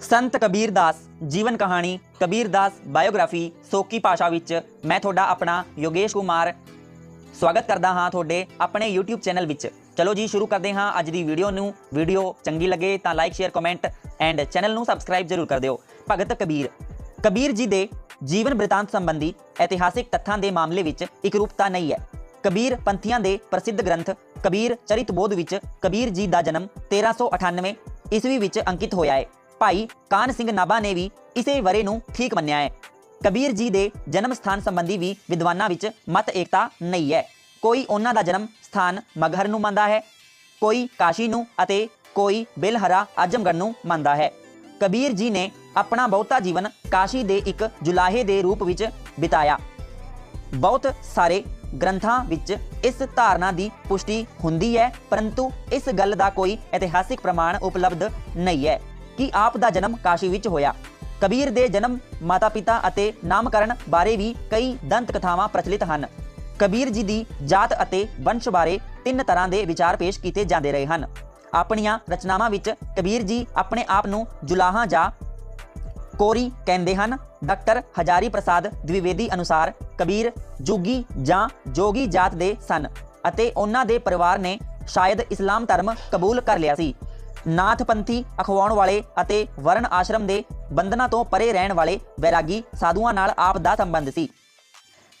ਸੰਤ ਕਬੀਰ ਦਾਸ ਜੀਵਨ ਕਹਾਣੀ, ਕਬੀਰ ਦਾਸ ਬਾਇਓਗ੍ਰਾਫੀ, ਸੋਕੀ ਭਾਸ਼ਾ ਵਿੱਚ ਮੈਂ ਤੁਹਾਡਾ ਆਪਣਾ ਯੋਗੇਸ਼ ਕੁਮਾਰ ਸਵਾਗਤ ਕਰਦਾ ਹਾਂ ਤੁਹਾਡੇ ਆਪਣੇ YouTube ਚੈਨਲ ਵਿੱਚ। ਚਲੋ ਜੀ, ਸ਼ੁਰੂ ਕਰਦੇ ਹਾਂ ਅੱਜ ਦੀ ਵੀਡੀਓ ਨੂੰ। ਵੀਡੀਓ ਚੰਗੀ ਲੱਗੇ ਤਾਂ like share comment and channel ਨੂੰ ਸਬਸਕ੍ਰਾਈਬ ਜ਼ਰੂਰ ਕਰ ਦਿਓ। ਭਗਤ ਕਬੀਰ। ਕਬੀਰ ਜੀ ਦੇ ਜੀਵਨ ਬ੍ਰਿਤਾਂਤ ਸੰਬੰਧੀ ਇਤਿਹਾਸਿਕ ਤੱਥਾਂ ਦੇ ਮਾਮਲੇ ਵਿੱਚ ਇੱਕ ਰੂਪਤਾ ਨਹੀਂ ਹੈ। ਕਬੀਰ ਪੰਥੀਆਂ ਦੇ ਪ੍ਰਸਿੱਧ ਗ੍ਰੰਥ ਕਬੀਰ ਚਰਿਤਬੋਧ ਵਿੱਚ ਕਬੀਰ ਜੀ ਦਾ ਜਨਮ 1398 ਈਸਵੀ ਵਿੱਚ ਅੰਕਿਤ ਹੋਇਆ ਹੈ। ਭਾਈ ਕਾਨ ਸਿੰਘ ਨਾਭਾ ਨੇ ਵੀ ਇਸੇ ਵਰੇ ਨੂੰ ਠੀਕ ਮੰਨਿਆ ਹੈ। ਕਬੀਰ ਜੀ ਦੇ ਜਨਮ ਸਥਾਨ ਸੰਬੰਧੀ ਵੀ ਵਿਦਵਾਨਾਂ ਵਿੱਚ ਮਤ ਏਕਤਾ ਨਹੀਂ ਹੈ। ਕੋਈ ਉਹਨਾਂ ਦਾ ਜਨਮ ਸਥਾਨ ਮਗਹਰ ਨੂੰ ਮੰਨਦਾ ਹੈ, ਕੋਈ ਕਾਸ਼ੀ ਨੂੰ ਅਤੇ ਕੋਈ ਬਿਲਹਰਾ ਆਜਮਗੜ ਨੂੰ ਮੰਨਦਾ ਹੈ। ਕਬੀਰ ਜੀ ਨੇ ਆਪਣਾ ਬਹੁਤਾ ਜੀਵਨ ਕਾਸ਼ੀ ਦੇ ਇੱਕ ਜੁਲਾਹੇ ਦੇ ਰੂਪ ਵਿੱਚ ਬਿਤਾਇਆ। ਬਹੁਤ ਸਾਰੇ ਗ੍ਰੰਥਾਂ ਵਿੱਚ ਇਸ ਧਾਰਨਾ ਦੀ ਪੁਸ਼ਟੀ ਹੁੰਦੀ ਹੈ, ਪਰੰਤੂ ਇਸ ਗੱਲ ਦਾ ਕੋਈ ਇਤਿਹਾਸਿਕ ਪ੍ਰਮਾਣ ਉਪਲਬਧ ਨਹੀਂ ਹੈ। ਕਿ ਆਪ ਦਾ ਜਨਮ ਕਾਸ਼ੀ ਵਿੱਚ ਹੋਇਆ? ਕਬੀਰ ਦੇ ਜਨਮ, ਮਾਤਾ-ਪਿਤਾ ਅਤੇ ਨਾਮਕਰਨ ਬਾਰੇ ਵੀ ਕਈ ਦੰਤ ਕਥਾਵਾਂ ਪ੍ਰਚਲਿਤ ਹਨ। ਕਬੀਰ ਜੀ ਦੀ ਜਾਤ ਅਤੇ ਵੰਸ਼ ਬਾਰੇ ਤਿੰਨ ਤਰ੍ਹਾਂ ਦੇ ਵਿਚਾਰ ਪੇਸ਼ ਕੀਤੇ ਜਾਂਦੇ ਰਹੇ ਹਨ। ਆਪਣੀਆਂ ਰਚਨਾਵਾਂ ਵਿੱਚ ਕਬੀਰ ਜੀ ਆਪਣੇ ਆਪ ਨੂੰ ਜੁਲਾਹਾ ਜਾਂ ਕੋਰੀ ਕਹਿੰਦੇ ਹਨ। ਡਾਕਟਰ ਹਜ਼ਾਰੀ ਪ੍ਰਸਾਦ ਦਵਿਵੇਦੀ ਅਨੁਸਾਰ ਕਬੀਰ ਜੁਗੀ ਜਾਂ ਜੋਗੀ ਜਾਤ ਦੇ ਸਨ ਅਤੇ ਉਹਨਾਂ ਦੇ ਪਰਿਵਾਰ ਨੇ ਸ਼ਾਇਦ ਇਸਲਾਮ ਧਰਮ ਕਬੂਲ ਕਰ ਲਿਆ ਸੀ। ਨਾਥਪੰਥੀ ਅਖਵਾਉਣ ਵਾਲੇ ਅਤੇ ਵਰਣ ਆਸ਼ਰਮ ਦੇ ਬੰਧਨਾਂ ਤੋਂ ਪਰੇ ਰਹਿਣ ਵਾਲੇ ਵੈਰਾਗੀ ਸਾਧੂਆਂ ਨਾਲ ਆਪ ਦਾ ਸੰਬੰਧ ਸੀ।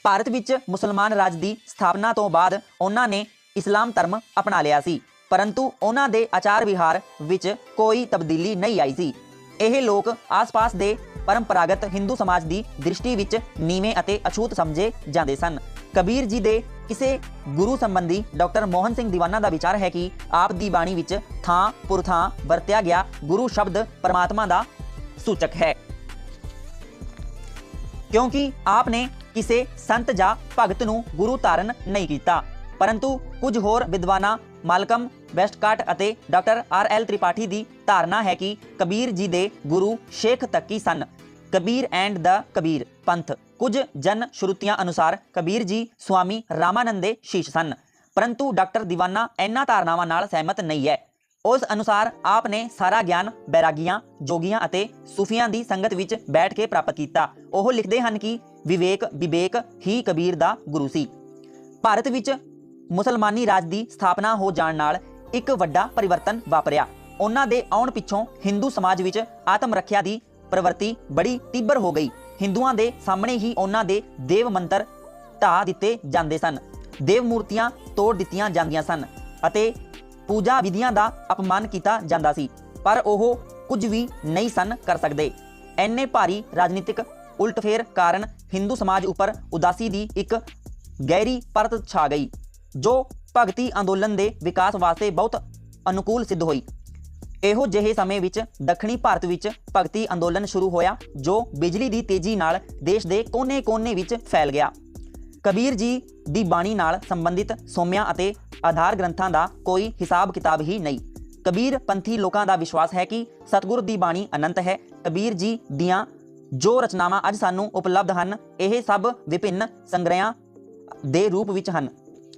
ਭਾਰਤ ਵਿੱਚ ਮੁਸਲਮਾਨ ਰਾਜ ਦੀ ਸਥਾਪਨਾ ਤੋਂ ਬਾਅਦ ਉਹਨਾਂ ਨੇ ਇਸਲਾਮ ਧਰਮ ਅਪਣਾ ਲਿਆ ਸੀ, ਪਰੰਤੂ ਉਹਨਾਂ ਦੇ ਆਚਾਰ ਵਿਹਾਰ ਵਿੱਚ ਕੋਈ ਤਬਦੀਲੀ ਨਹੀਂ ਆਈ ਸੀ। ਇਹ ਲੋਕ ਆਸ-ਪਾਸ ਦੇ ਪਰੰਪਰਾਗਤ ਹਿੰਦੂ ਸਮਾਜ ਦੀ ਦ੍ਰਿਸ਼ਟੀ ਵਿੱਚ ਨੀਵੇਂ ਅਤੇ ਅਛੂਤ ਸਮਝੇ ਜਾਂਦੇ ਸਨ। ਕਬੀਰ ਜੀ ਦੇ ਕਿਸੇ ਗੁਰੂ ਸੰਬੰਧੀ ਡਾਕਟਰ ਮੋਹਨ ਸਿੰਘ ਦੀਵਾਨਾ ਦਾ ਵਿਚਾਰ ਹੈ ਕਿ ਆਪ ਦੀ ਬਾਣੀ ਵਿੱਚ ਥਾਂ ਪੁਰਥਾਂ ਵਰਤਿਆ ਗਿਆ ਗੁਰੂ ਸ਼ਬਦ ਪਰਮਾਤਮਾ ਦਾ ਸੂਚਕ ਹੈ। ਕਿਉਂਕਿ ਆਪ ਨੇ ਕਿਸੇ ਸੰਤ ਜਾਂ ਭਗਤ ਨੂੰ ਗੁਰੂ ਧਾਰਨ ਨਹੀਂ ਕੀਤਾ। ਪਰੰਤੂ ਕੁਝ ਹੋਰ ਵਿਦਵਾਨਾਂ, ਮਾਲਕਮ ਵੈਸਟਕਾਟ ਅਤੇ ਡਾਕਟਰ ਆਰ ਐਲ ਤ੍ਰਿਪਾਠੀ ਦੀ ਧਾਰਨਾ ਹੈ ਕਿ ਕਬੀਰ ਜੀ ਦੇ ਗੁਰੂ ਸ਼ੇਖ ਤੱਕੀ ਸਨ। Kabir and the Kabir Panth. ਕੁਝ ਜਨ ਸ਼ਰੂਤੀਆਂ ਅਨੁਸਾਰ ਕਬੀਰ ਜੀ, ਸੁਆਮੀ ਰਾਮਾਨੰਦ ਦੇ ਸ਼ੀਸ਼ ਸਨ। ਪਰੰਤੂ ਡਾਕਟਰ ਦੀਵਾਨਾ ਇਹਨਾਂ ਧਾਰਨਾਵਾਂ ਨਾਲ ਸਹਿਮਤ ਨਹੀਂ ਹੈ। ਉਸ ਅਨੁਸਾਰ ਆਪ ਨੇ ਸਾਰਾ ਗਿਆਨ ਬੈਰਾਗੀਆਂ, ਜੋਗੀਆਂ ਅਤੇ ਸੂਫੀਆਂ ਦੀ ਸੰਗਤ ਵਿੱਚ ਬੈਠ ਕੇ ਪ੍ਰਾਪਤ ਕੀਤਾ। ਉਹ ਲਿਖਦੇ ਹਨ ਕਿ ਵਿਵੇਕ ਵਿਵੇਕ ਹੀ ਕਬੀਰ ਦਾ ਗੁਰੂ ਸੀ। ਭਾਰਤ ਵਿੱਚ ਮੁਸਲਮਾਨੀ ਰਾਜ ਦੀ ਸਥਾਪਨਾ ਹੋ ਜਾਣ ਨਾਲ ਇੱਕ ਵੱਡਾ ਪਰਿਵਰਤਨ ਵਾਪਰਿਆ। ਉਹਨਾਂ ਦੇ ਆਉਣ ਪਿੱਛੋਂ ਹਿੰਦੂ ਸਮਾਜ ਵਿੱਚ ਆਤਮ ਰੱਖਿਆ ਦੀ ਪ੍ਰਵਰਤੀ ਬੜੀ ਤੀਬਰ ਹੋ ਗਈ। ਹਿੰਦੂਆਂ ਦੇ ਸਾਹਮਣੇ ਹੀ ਉਹਨਾਂ ਦੇ ਦੇਵ ਮੰਤਰ ਢਾ ਦਿੱਤੇ ਜਾਂਦੇ ਸਨ। ਦੇਵ ਮੂਰਤੀਆਂ ਤੋੜ ਦਿੱਤੀਆਂ ਜਾਂਦੀਆਂ ਸਨ ਅਤੇ ਪੂਜਾ ਵਿਧੀਆਂ ਦਾ ਅਪਮਾਨ ਕੀਤਾ ਜਾਂਦਾ ਸੀ, ਪਰ ਉਹ ਕੁਝ ਵੀ ਨਹੀਂ ਸਨ ਕਰ ਸਕਦੇ। ਐਨੇ ਭਾਰੀ ਰਾਜਨੀਤਿਕ ਉਲਟਫੇਰ ਕਾਰਨ ਹਿੰਦੂ ਸਮਾਜ ਉੱਪਰ ਉਦਾਸੀ ਦੀ ਇੱਕ ਗਹਿਰੀ ਪਰਤ ਛਾ ਗਈ, ਜੋ ਭਗਤੀ ਅੰਦੋਲਨ ਦੇ ਵਿਕਾਸ ਵਾਸਤੇ ਬਹੁਤ ਅਨੁਕੂਲ ਸਿੱਧ ਹੋਈ। ਇਹੋ ਜਿਹੇ ਸਮੇਂ ਵਿੱਚ ਦੱਖਣੀ ਭਾਰਤ ਵਿੱਚ ਭਗਤੀ ਅੰਦੋਲਨ ਸ਼ੁਰੂ ਹੋਇਆ, ਜੋ ਬਿਜਲੀ ਦੀ ਤੇਜ਼ੀ ਨਾਲ ਦੇਸ਼ ਦੇ ਕੋਨੇ-ਕੋਨੇ ਵਿੱਚ ਫੈਲ ਗਿਆ। ਕਬੀਰ ਜੀ ਦੀ ਬਾਣੀ ਨਾਲ ਸੰਬੰਧਿਤ ਸੋਮਿਆਂ ਅਤੇ ਆਧਾਰ ਗ੍ਰੰਥਾਂ ਦਾ ਕੋਈ ਹਿਸਾਬ ਕਿਤਾਬ ਹੀ ਨਹੀਂ। ਕਬੀਰ ਪੰਥੀ ਲੋਕਾਂ ਦਾ ਵਿਸ਼ਵਾਸ ਹੈ ਕਿ ਸਤਿਗੁਰ ਦੀ ਬਾਣੀ ਅਨੰਤ ਹੈ। ਕਬੀਰ ਜੀ ਦੀਆਂ ਜੋ ਰਚਨਾਵਾਂ ਅੱਜ ਸਾਨੂੰ ਉਪਲਬਧ ਹਨ, ਇਹ ਸਭ ਵਿਭਿੰਨ ਸੰਗ੍ਰਹਿਆਂ ਦੇ ਰੂਪ ਵਿੱਚ ਹਨ।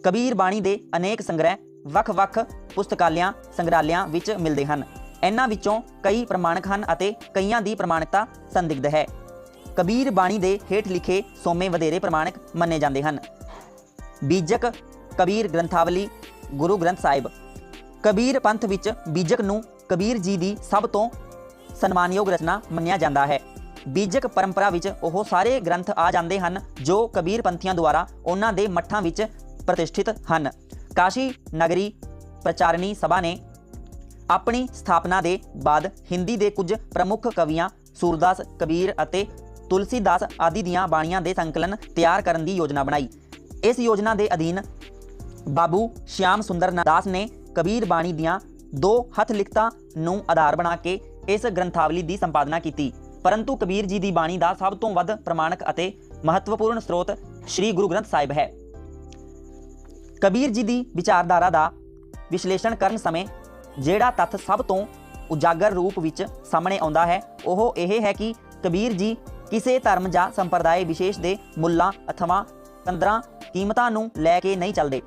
ਕਬੀਰ ਬਾਣੀ ਦੇ ਅਨੇਕ ਸੰਗ੍ਰਹਿ ਵੱਖ-ਵੱਖ ਪੁਸਤਕਾਲਿਆਂ ਸੰਗ੍ਰਹਾਲਿਆਂ ਵਿੱਚ ਮਿਲਦੇ ਹਨ। ਇਹਨਾਂ ਵਿੱਚੋਂ ਕਈ ਪ੍ਰਮਾਣਕ ਹਨ ਅਤੇ ਕਈਆਂ ਦੀ ਪ੍ਰਮਾਣਿਕਤਾ ਸੰਦਿਗਧ ਹੈ। ਕਬੀਰ ਬਾਣੀ ਦੇ ਹੇਠ ਲਿਖੇ ਸੋਮੇ ਵਧੇਰੇ ਪ੍ਰਮਾਣਕ ਮੰਨੇ ਜਾਂਦੇ ਹਨ। ਬੀਜਕ ਕਬੀਰ ਗ੍ਰੰਥਾਵਲੀ, ਗੁਰੂ ਗ੍ਰੰਥ ਸਾਹਿਬ। ਕਬੀਰ ਪੰਥ ਵਿੱਚ ਬੀਜਕ ਨੂੰ ਕਬੀਰ ਜੀ ਦੀ ਸਭ ਤੋਂ ਸਨਮਾਨਯੋਗ ਰਚਨਾ ਮੰਨਿਆ ਜਾਂਦਾ ਹੈ। ਬੀਜਕ ਪਰੰਪਰਾ ਵਿੱਚ ਉਹ ਸਾਰੇ ਗ੍ਰੰਥ ਆ ਜਾਂਦੇ ਹਨ ਜੋ ਕਬੀਰ ਪੰਥੀਆਂ ਦੁਆਰਾ ਉਹਨਾਂ ਦੇ ਮੱਠਾਂ ਵਿੱਚ ਪ੍ਰਤਿਸ਼ਠਿਤ ਹਨ। ਕਾਸ਼ੀ ਨਗਰੀ ਪ੍ਰਚਾਰਨੀ ਸਭਾ ਨੇ ਆਪਣੀ ਸਥਾਪਨਾ ਦੇ ਬਾਅਦ ਹਿੰਦੀ ਦੇ ਕੁਝ ਪ੍ਰਮੁੱਖ ਕਵੀਆਂ ਸੂਰਦਾਸ ਕਬੀਰ ਅਤੇ ਤੁਲਸੀਦਾਸ ਆਦਿ ਦੀਆਂ ਬਾਣੀਆਂ ਦੇ ਸੰਕਲਨ ਤਿਆਰ ਕਰਨ ਦੀ ਯੋਜਨਾ ਬਣਾਈ। ਇਸ ਯੋਜਨਾ ਦੇ ਅਧੀਨ ਬਾਬੂ ਸ਼ਿਆਮ ਸੁੰਦਰ ਦਾਸ ਨੇ ਕਬੀਰ ਬਾਣੀ ਦੀਆਂ ਦੋ ਹੱਥ ਲਿਖਤਾਂ ਨੂੰ ਆਧਾਰ ਬਣਾ ਕੇ ਇਸ ਗ੍ਰੰਥਾਵਲੀ ਦੀ ਸੰਪਾਦਨਾ ਕੀਤੀ। ਪਰੰਤੂ ਕਬੀਰ ਜੀ ਦੀ ਬਾਣੀ ਦਾ ਸਭ ਤੋਂ ਵੱਧ ਪ੍ਰਮਾਣਕ ਅਤੇ ਮਹੱਤਵਪੂਰਨ ਸਰੋਤ ਸ੍ਰੀ ਗੁਰੂ ਗ੍ਰੰਥ ਸਾਹਿਬ ਹੈ। ਕਬੀਰ ਜੀ ਦੀ ਵਿਚਾਰਧਾਰਾ ਦਾ ਵਿਸ਼ਲੇਸ਼ਣ ਕਰਨ ਸਮੇਂ ਜਿਹੜਾ ਤੱਥ ਸਭ ਤੋਂ ਉਜਾਗਰ ਰੂਪ ਵਿੱਚ ਸਾਹਮਣੇ ਆਉਂਦਾ ਹੈ, ਉਹ ਇਹ ਹੈ ਕਿ ਕਬੀਰ ਜੀ ਕਿਸੇ ਧਰਮ ਜਾਂ ਸੰਪਰਦਾਇ ਵਿਸ਼ੇਸ਼ ਦੇ ਮੁੱਲਾਂ, ਅਥਵਾ ਕੰਦਰਾਂ ਕੀਮਤਾਂ ਨੂੰ ਲੈ ਕੇ ਨਹੀਂ ਚੱਲਦੇ।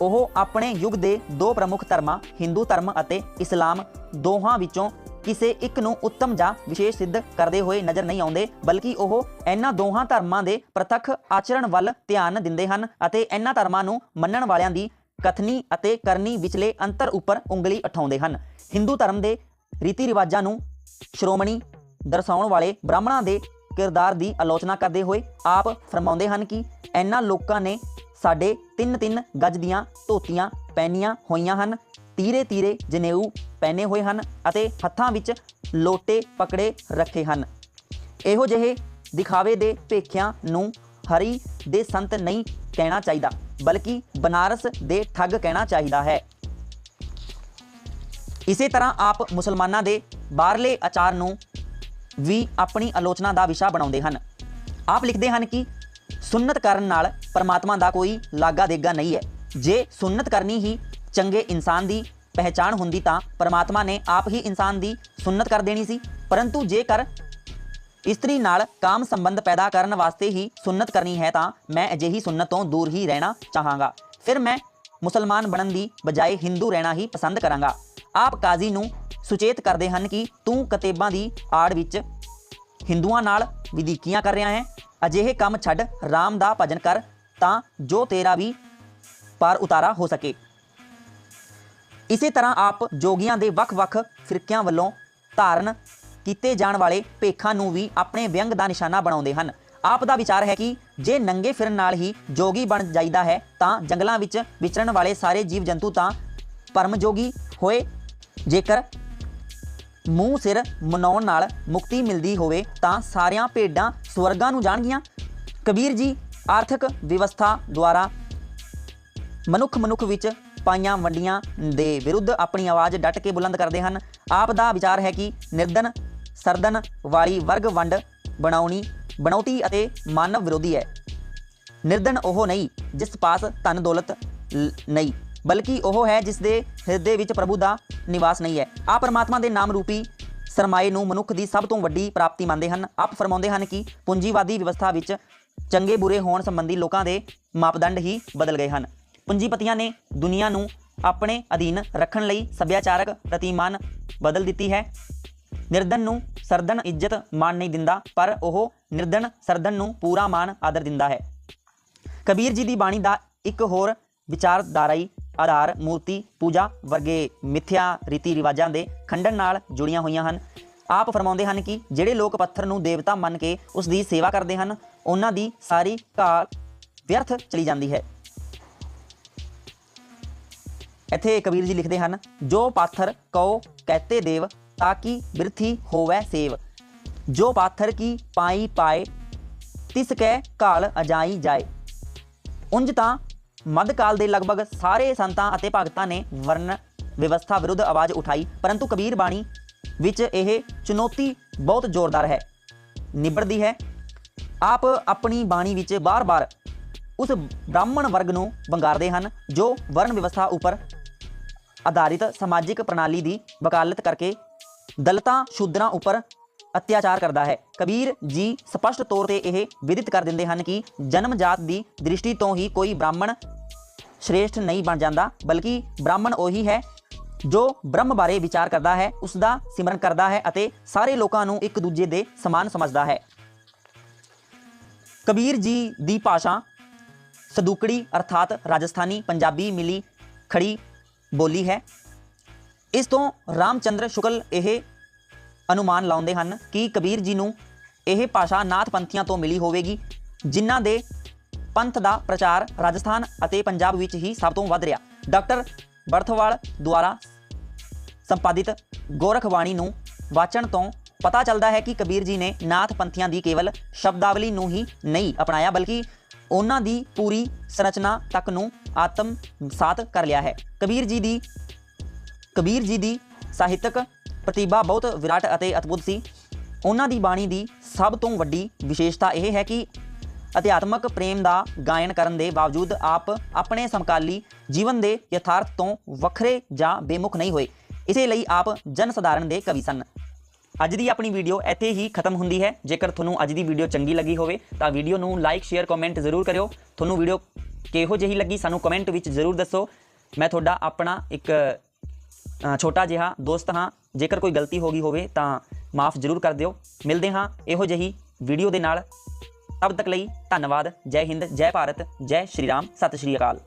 ਉਹ ਆਪਣੇ ਯੁੱਗ ਦੇ ਦੋ ਪ੍ਰਮੁੱਖ ਧਰਮਾਂ, ਹਿੰਦੂ ਧਰਮ ਅਤੇ ਇਸਲਾਮ ਦੋਹਾਂ ਵਿੱਚੋਂ ਕਿਸੇ ਇੱਕ ਨੂੰ ਉੱਤਮ ਜਾਂ ਵਿਸ਼ੇਸ਼ ਸਿੱਧ ਕਰਦੇ ਹੋਏ ਨਜ਼ਰ ਨਹੀਂ ਆਉਂਦੇ, ਬਲਕਿ ਉਹ ਇਹਨਾਂ ਦੋਹਾਂ ਧਰਮਾਂ ਦੇ ਪ੍ਰਤੱਖ ਆਚਰਣ ਵੱਲ ਧਿਆਨ ਦਿੰਦੇ ਹਨ ਅਤੇ ਇਹਨਾਂ ਧਰਮਾਂ ਨੂੰ ਮੰਨਣ ਵਾਲਿਆਂ ਦੀ ਕਥਨੀ ਅਤੇ ਕਰਨੀ ਵਿਚਲੇ ਅੰਤਰ ਉੱਪਰ ਉਂਗਲੀ ਉਠਾਉਂਦੇ ਹਨ। ਹਿੰਦੂ ਧਰਮ ਦੇ ਰੀਤੀ ਰਿਵਾਜਾਂ ਨੂੰ ਸ਼੍ਰੋਮਣੀ ਦਰਸਾਉਣ ਵਾਲੇ ਬ੍ਰਾਹਮਣਾਂ ਦੇ ਕਿਰਦਾਰ ਦੀ ਆਲੋਚਨਾ ਕਰਦੇ ਹੋਏ ਆਪ ਫਰਮਾਉਂਦੇ ਹਨ ਕਿ ਇਹਨਾਂ ਲੋਕਾਂ ਨੇ ਸਾਡੇ ਤਿੰਨ ਤਿੰਨ ਗੱਜ ਦੀਆਂ ਧੋਤੀਆਂ ਪਹਿਨੀਆਂ ਹੋਈਆਂ ਹਨ। ਤੀਰੇ ਤੀਰੇ ਜਨੇਊ ਪਹਿਨੇ ਹੋਏ ਹਨ ਅਤੇ ਹੱਥਾਂ ਵਿੱਚ ਲੋਟੇ ਪਕੜੇ ਰੱਖੇ ਹਨ। ਇਹੋ ਜਿਹੇ ਦਿਖਾਵੇ ਦੇ ਭੇਖਿਆਂ ਨੂੰ ਹਰੀ ਦੇ ਸੰਤ ਨਹੀਂ ਕਹਿਣਾ ਚਾਹੀਦਾ, ਬਲਕਿ ਬਨਾਰਸ ਦੇ ਠੱਗ ਕਹਿਣਾ ਚਾਹੀਦਾ ਹੈ। ਇਸੇ ਤਰ੍ਹਾਂ ਆਪ ਮੁਸਲਮਾਨਾਂ ਦੇ ਬਾਹਰਲੇ ਆਚਾਰ ਨੂੰ ਵੀ ਆਪਣੀ ਆਲੋਚਨਾ ਦਾ ਵਿਸ਼ਾ ਬਣਾਉਂਦੇ ਹਨ। ਆਪ ਲਿਖਦੇ ਹਨ ਕਿ ਸੁਨਨਤ ਕਰਨ ਨਾਲ ਪਰਮਾਤਮਾ ਦਾ ਕੋਈ ਲਾਗਾ ਦੇਗਾ ਨਹੀਂ ਹੈ। ਜੇ ਸੁਨਨਤ ਕਰਨੀ ਹੀ ਚੰਗੇ ਇਨਸਾਨ ਦੀ ਪਹਿਚਾਣ ਹੁੰਦੀ ਤਾਂ ਪਰਮਾਤਮਾ ਨੇ ਆਪ ਹੀ ਇਨਸਾਨ ਦੀ ਸੁਨਨਤ ਕਰ ਦੇਣੀ ਸੀ। ਪਰੰਤੂ ਜੇਕਰ ਇਸਤਰੀ ਨਾਲ ਕਾਮ ਸੰਬੰਧ ਪੈਦਾ ਕਰਨ ਵਾਸਤੇ ਹੀ ਸੁਨਨਤ ਕਰਨੀ ਹੈ ਤਾਂ ਮੈਂ ਅਜਿਹੀ ਸੁਨਨਤ ਤੋਂ ਦੂਰ ਹੀ ਰਹਿਣਾ ਚਾਹਾਂਗਾ। ਫਿਰ ਮੈਂ ਮੁਸਲਮਾਨ ਬਣਨ ਦੀ ਬਜਾਏ ਹਿੰਦੂ ਰਹਿਣਾ ਹੀ ਪਸੰਦ ਕਰਾਂਗਾ। ਆਪ ਕਾਜ਼ੀ ਨੂੰ ਸੁਚੇਤ ਕਰਦੇ ਹਨ ਕਿ ਤੂੰ ਕਤੇਬਾਂ ਦੀ ਆੜ ਵਿੱਚ ਹਿੰਦੂਆਂ ਨਾਲ ਵਿਧੀਕੀਆਂ ਕਰ ਰਿਹਾ ਹੈ। ਅਜਿਹੇ ਕੰਮ ਛੱਡ ਰਾਮ ਦਾ ਭਜਨ ਕਰ ਤਾਂ ਜੋ ਤੇਰਾ ਵੀ ਪਾਰ ਉਤਾਰਾ ਹੋ ਸਕੇ। ਇਸੇ ਤਰ੍ਹਾਂ ਆਪ ਜੋਗੀਆਂ ਦੇ ਵੱਖ-ਵੱਖ ਫਿਰਕਿਆਂ ਵੱਲੋਂ ਧਾਰਨ ਕੀਤੇ ਜਾਣ ਵਾਲੇ ਭੇਖਾਂ ਨੂੰ ਵੀ ਆਪਣੇ ਵਿਅੰਗ ਦਾ ਨਿਸ਼ਾਨਾ ਬਣਾਉਂਦੇ ਹਨ। ਆਪ ਦਾ ਵਿਚਾਰ ਹੈ ਕਿ ਜੇ ਨੰਗੇ ਫਿਰਨ ਨਾਲ ਹੀ ਜੋਗੀ ਬਣ ਜਾਈਦਾ ਹੈ, ਤਾਂ ਜੰਗਲਾਂ ਵਿੱਚ ਵਿਚਰਨ ਵਾਲੇ ਸਾਰੇ ਜੀਵ ਜੰਤੂ ਤਾਂ ਪਰਮ ਜੋਗੀ ਹੋਏ। ਜੇਕਰ ਮੂੰਹ ਸਿਰ ਮਨਾਉਣ ਨਾਲ ਮੁਕਤੀ ਮਿਲਦੀ ਹੋਵੇ, ਤਾਂ ਸਾਰਿਆਂ ਭੇਡਾਂ ਸਵਰਗਾਂ ਨੂੰ ਜਾਣਗੀਆਂ। ਕਬੀਰ ਜੀ, ਆਰਥਿਕ ਵਿਵਸਥਾ ਦੁਆਰਾ ਮਨੁੱਖ ਮਨੁੱਖ ਵਿੱਚ ਪਾਈਆਂ ਵੰਡੀਆਂ ਦੇ ਵਿਰੁੱਧ ਆਪਣੀ ਆਵਾਜ਼ ਡਟ ਕੇ ਬੁਲੰਦ ਕਰਦੇ ਹਨ। ਆਪ ਦਾ ਵਿਚਾਰ ਹੈ ਕਿ ਨਿਰਦਨ ਸਰਦਨ ਵਾਲੀ ਵਰਗ ਵੰਡ ਬਣਾਉਣੀ ਬਣਾਉਟੀ ਅਤੇ ਮਾਨਵ ਵਿਰੋਧੀ ਹੈ। ਨਿਰਦਨ ਉਹ ਨਹੀਂ ਜਿਸ ਪਾਸ ਧਨ ਦੌਲਤ ਨਹੀਂ, ਬਲਕਿ ਉਹ ਹੈ ਜਿਸ ਦੇ ਹਿਰਦੇ ਵਿੱਚ ਪ੍ਰਭੂ ਦਾ ਨਿਵਾਸ ਨਹੀਂ ਹੈ। ਆ ਪਰਮਾਤਮਾ ਦੇ ਨਾਮ ਰੂਪੀ ਸਰਮਾਏ ਨੂੰ ਮਨੁੱਖ ਦੀ ਸਭ ਤੋਂ ਵੱਡੀ ਪ੍ਰਾਪਤੀ ਮੰਨਦੇ ਹਨ। ਆਪ ਫਰਮਾਉਂਦੇ ਹਨ ਕਿ ਪੂੰਜੀਵਾਦੀ ਵਿਵਸਥਾ ਵਿੱਚ ਚੰਗੇ ਬੁਰੇ ਹੋਣ ਸੰਬੰਧੀ ਲੋਕਾਂ ਦੇ ਮਾਪਦੰਡ ਹੀ ਬਦਲ ਗਏ ਹਨ। ਪੂੰਜੀਪਤੀਆਂ ਨੇ ਦੁਨੀਆ ਨੂੰ ਆਪਣੇ ਅਧੀਨ ਰੱਖਣ ਲਈ ਸੱਭਿਆਚਾਰਕ ਪ੍ਰਤੀਮਾਨ ਬਦਲ ਦਿੱਤੀ ਹੈ। ਨਿਰਧਨ ਨੂੰ ਸਰਦਨ ਇੱਜ਼ਤ ਮਾਣ ਨਹੀਂ ਦਿੰਦਾ, ਪਰ ਉਹ ਨਿਰਧਨ ਸਰਦਨ ਨੂੰ ਪੂਰਾ ਮਾਣ ਆਦਰ ਦਿੰਦਾ ਹੈ। ਕਬੀਰ ਜੀ ਦੀ ਬਾਣੀ ਦਾ ਇੱਕ ਹੋਰ ਵਿਚਾਰਧਾਰਾਈ ਆਧਾਰ, ਮੂਰਤੀ, ਪੂਜਾ ਵਰਗੇ ਮਿੱਥਿਆ ਰੀਤੀ ਰਿਵਾਜਾਂ ਦੇ ਖੰਡਨ ਨਾਲ ਜੁੜੀਆਂ ਹੋਈਆਂ ਹਨ। ਆਪ ਫਰਮਾਉਂਦੇ ਹਨ ਕਿ ਜਿਹੜੇ ਲੋਕ ਪੱਥਰ ਨੂੰ ਦੇਵਤਾ ਮੰਨ ਕੇ ਉਸ ਦੀ ਸੇਵਾ ਕਰਦੇ ਹਨ, ਉਹਨਾਂ ਦੀ ਸਾਰੀ ਕਾਲ ਵਿਅਰਥ ਚਲੀ ਜਾਂਦੀ ਹੈ। ਇੱਥੇ ਕਬੀਰ ਜੀ ਲਿਖਦੇ ਹਨ, ਜੋ ਪਾਥਰ ਕਉ ਕਹਤੇ ਦੇਵ ਤਾਕੀ ਬਿਰਥੀ ਹੋਵੈ ਸੇਵ? ਜੋ ਪਾਥਰ ਕੀ ਪਾਈ ਪਾਏ, ਤਿਸ ਕੈ ਕਾਲ ਅਜਾਈ ਜਾਏ। ਉਂਝ ਤਾਂ ਮੱਧਕਾਲ ਦੇ ਲਗਭਗ ਸਾਰੇ ਸੰਤਾਂ ਅਤੇ ਭਗਤਾਂ ਨੇ ਵਰਨ ਵਿਵਸਥਾ ਵਿਰੁੱਧ ਆਵਾਜ਼ ਉਠਾਈ, ਪਰੰਤੂ ਕਬੀਰ ਬਾਣੀ ਵਿੱਚ ਇਹ ਚੁਣੌਤੀ ਬਹੁਤ ਜ਼ੋਰਦਾਰ ਹੈ। ਨਿਬੜਦੀ ਹੈ, ਆਪ ਆਪਣੀ ਬਾਣੀ ਵਿੱਚ ਬਾਰ-ਬਾਰ ਉਸ ਬ੍ਰਾਹਮਣ ਵਰਗ ਨੂੰ ਵੰਗਾਰਦੇ ਹਨ, ਜੋ ਵਰਨ ਵਿਵਸਥਾ ਉੱਪਰ ਆਧਾਰਿਤ ਸਮਾਜਿਕ ਪ੍ਰਣਾਲੀ ਦੀ ਵਕਾਲਤ ਕਰਕੇ ਦਲਤਾਂ ਸ਼ੂਦਰਾਂ ਉੱਪਰ ਅਤਿਆਚਾਰ ਕਰਦਾ ਹੈ। ਕਬੀਰ ਜੀ ਸਪਸ਼ਟ ਤੌਰ ਤੇ ਇਹ ਵਿਦਿਤ ਕਰ ਦਿੰਦੇ ਹਨ ਕਿ ਜਨਮ ਜਾਤ ਦੀ ਦ੍ਰਿਸ਼ਟੀ ਤੋਂ ਹੀ ਕੋਈ ਬ੍ਰਾਹਮਣ ਸ਼੍ਰੇਸ਼ਠ ਨਹੀਂ ਬਣ ਜਾਂਦਾ, ਬਲਕਿ ਬ੍ਰਾਹਮਣ ਉਹੀ ਹੈ ਜੋ ਬ੍ਰਹਮ ਬਾਰੇ ਵਿਚਾਰ ਕਰਦਾ ਹੈ ਉਸ ਦਾ ਸਿਮਰਨ ਕਰਦਾ ਹੈ ਅਤੇ ਸਾਰੇ ਲੋਕਾਂ ਨੂੰ ਇੱਕ ਦੂਜੇ ਦੇ ਸਮਾਨ ਸਮਝਦਾ ਹੈ। ਕਬੀਰ ਜੀ ਦੀ ਭਾਸ਼ਾ ਸਦੂਕੜੀ ਅਰਥਾਤ ਰਾਜਸਥਾਨੀ ਪੰਜਾਬੀ ਮਿਲੀ ਖੜੀ ਬੋਲੀ ਹੈ। ਇਸ ਤੋਂ ਰਾਮਚੰਦਰ ਸ਼ੁਕਲ ਇਹ ਅਨੁਮਾਨ ਲਾਉਂਦੇ ਹਨ ਕਿ ਕਬੀਰ ਜੀ ਨੂੰ ਇਹ ਭਾਸ਼ਾ ਨਾਥ ਪੰਥੀਆਂ ਤੋਂ ਮਿਲੀ ਹੋਵੇਗੀ, ਜਿਨ੍ਹਾਂ ਦੇ ਪੰਥ ਦਾ ਪ੍ਰਚਾਰ ਰਾਜਸਥਾਨ ਅਤੇ ਪੰਜਾਬ ਵਿੱਚ ਹੀ ਸਭ ਤੋਂ ਵੱਧ ਰਿਹਾ। ਡਾਕਟਰ ਬਰਥਵਾਲ ਦੁਆਰਾ ਸੰਪਾਦਿਤ ਗੋਰਖਬਾਣੀ ਨੂੰ ਵਾਚਣ ਤੋਂ ਪਤਾ ਚੱਲਦਾ ਹੈ ਕਿ ਕਬੀਰ ਜੀ ਨੇ ਨਾਥ ਪੰਥੀਆਂ ਦੀ ਕੇਵਲ ਸ਼ਬਦਾਵਲੀ ਨੂੰ ਹੀ ਨਹੀਂ ਅਪਣਾਇਆ, ਬਲਕਿ ਉਹਨਾਂ ਦੀ ਪੂਰੀ ਸੰਰਚਨਾ ਤੱਕ ਨੂੰ ਆਤਮਸਾਤ ਕਰ ਲਿਆ ਹੈ। ਕਬੀਰ ਜੀ ਦੀ ਕਬੀਰ ਜੀ ਦੀ ਸਾਹਿਤਕ ਪ੍ਰਤਿਭਾ ਬਹੁਤ ਵਿਰਾਟ ਅਤੇ ਅਦਭੁਤ ਸੀ। ਉਹਨਾਂ ਦੀ ਬਾਣੀ ਦੀ ਸਭ ਤੋਂ ਵੱਡੀ ਵਿਸ਼ੇਸ਼ਤਾ ਇਹ ਹੈ ਕਿ ਅਧਿਆਤਮਕ ਪ੍ਰੇਮ ਦਾ ਗਾਇਨ ਕਰਨ ਦੇ ਬਾਵਜੂਦ ਆਪ ਆਪਣੇ ਸਮਕਾਲੀ ਜੀਵਨ ਦੇ ਯਥਾਰਥ ਤੋਂ ਵੱਖਰੇ ਜਾਂ ਬੇਮੁਖ ਨਹੀਂ ਹੋਏ। ਇਸੇ ਲਈ ਆਪ ਜਨ ਸਧਾਰਨ ਦੇ ਕਵੀ ਸਨ। ਅੱਜ ਦੀ ਆਪਣੀ ਵੀਡੀਓ ਇੱਥੇ ਹੀ ਖਤਮ ਹੁੰਦੀ ਹੈ। ਜੇਕਰ ਤੁਹਾਨੂੰ ਅੱਜ ਦੀ ਵੀਡੀਓ ਚੰਗੀ ਲੱਗੀ ਹੋਵੇ, ਤਾਂ ਵੀਡੀਓ ਨੂੰ ਲਾਈਕ ਸ਼ੇਅਰ ਕਮੈਂਟ ਜ਼ਰੂਰ ਕਰਿਓ। ਤੁਹਾਨੂੰ ਵੀਡੀਓ ਕਿਹੋ ਜਿਹੀ ਲੱਗੀ ਸਾਨੂੰ ਕਮੈਂਟ ਵਿੱਚ ਜ਼ਰੂਰ ਦੱਸੋ। ਮੈਂ ਤੁਹਾਡਾ ਆਪਣਾ ਇੱਕ ਛੋਟਾ ਜਿਹਾ ਦੋਸਤ ਹਾਂ। ਜੇਕਰ ਕੋਈ ਗਲਤੀ ਹੋ ਗਈ ਹੋਵੇ, ਤਾਂ ਮਾਫ ਜ਼ਰੂਰ ਕਰ ਦਿਓ। ਮਿਲਦੇ ਹਾਂ ਇਹੋ ਜਿਹੀ ਵੀਡੀਓ ਦੇ ਨਾਲ। ਤਬ ਤੱਕ ਲਈ ਧੰਨਵਾਦ। ਜੈ ਹਿੰਦ, ਜੈ ਭਾਰਤ, ਜੈ ਸ਼੍ਰੀ ਰਾਮ। ਸਤਿ ਸ਼੍ਰੀ ਅਕਾਲ।